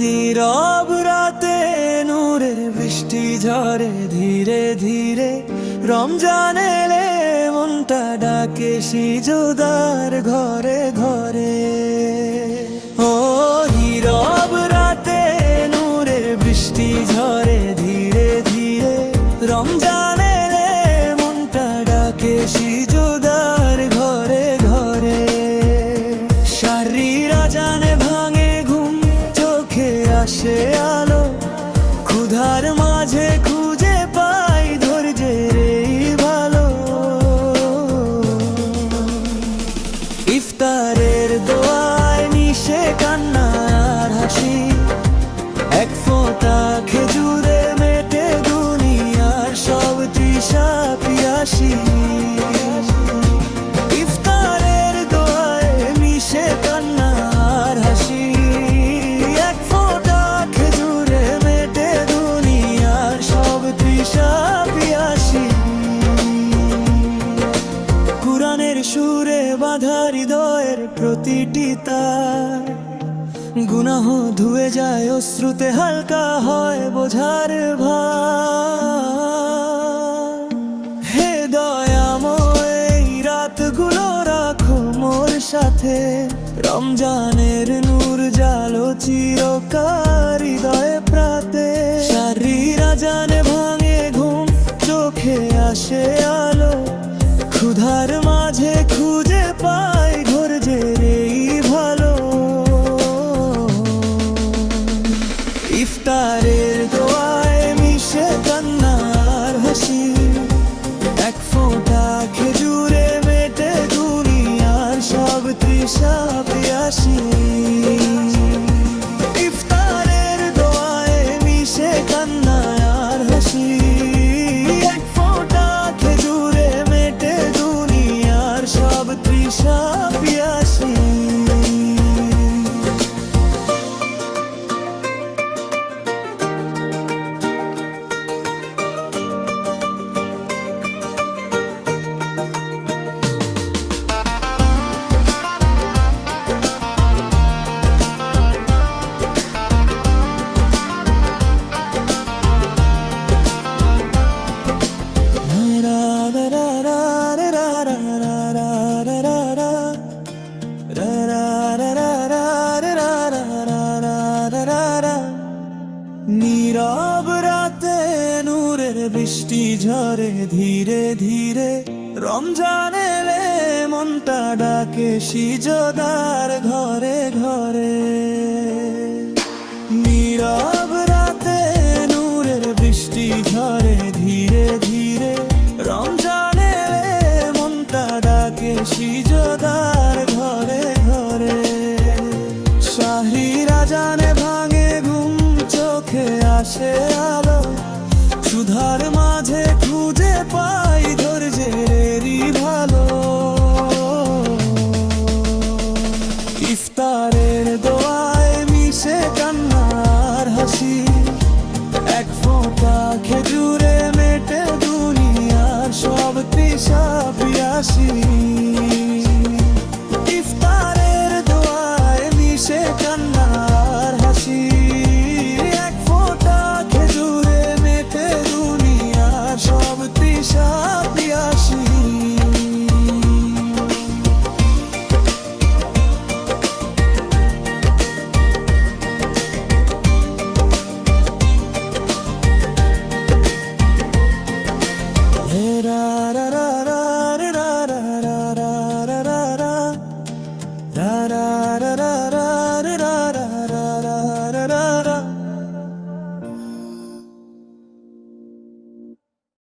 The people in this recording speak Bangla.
নীরব রাতে নূরের বৃষ্টি ঝরে ধীরে ধীরে রমজান এলে মনটা ডাকে সিজুদার ঘরে ঘরে। ও নীরব ইফতারের দোয়ায় মিশে কান্না আর হাসি। এক ফোঁটা খেজুরে মেটে দুনিয়ার সব তৃষা পিয়াসি। ইফতারের দোয়ায় মিশে কান্না প্রতিটি তার। গুনাহ ধুয়ে যায়, অশ্রুতে হালকা হয় বোঝার ভার। হে দয়াময় রাতগুলো রাখো মোর সাথে। রমজানের নূর জালো চিরকার হৃদয়ে প্রাতে। শারীরা জানে ভাঙে ঘুম, চোখে আসে তৃষা নীরব রাতে নূরের বৃষ্টি ঝরে ধীরে ধীরে। রমজান এলে মনটা ডাকে সিজদার ঘরে ঘরে। নীরব রাতে নূরের বৃষ্টি ঝরে ধীরে ধীরে। রমজান এলে মনটা ডাকে সিজদার ঘরে ঘরে। শাহরিরা জানে ভাঙে ঘুম চোখে আসে আলো, সুধার মাঝে খুঁজে পাই ধৈর্যেরই ভালো। ইফতারের দোয়ায় মিশে কান্নার হাসি, এক ফোঁটা খেজুরে মেটে দুনিয়ার সব তৃষা পিয়াসী।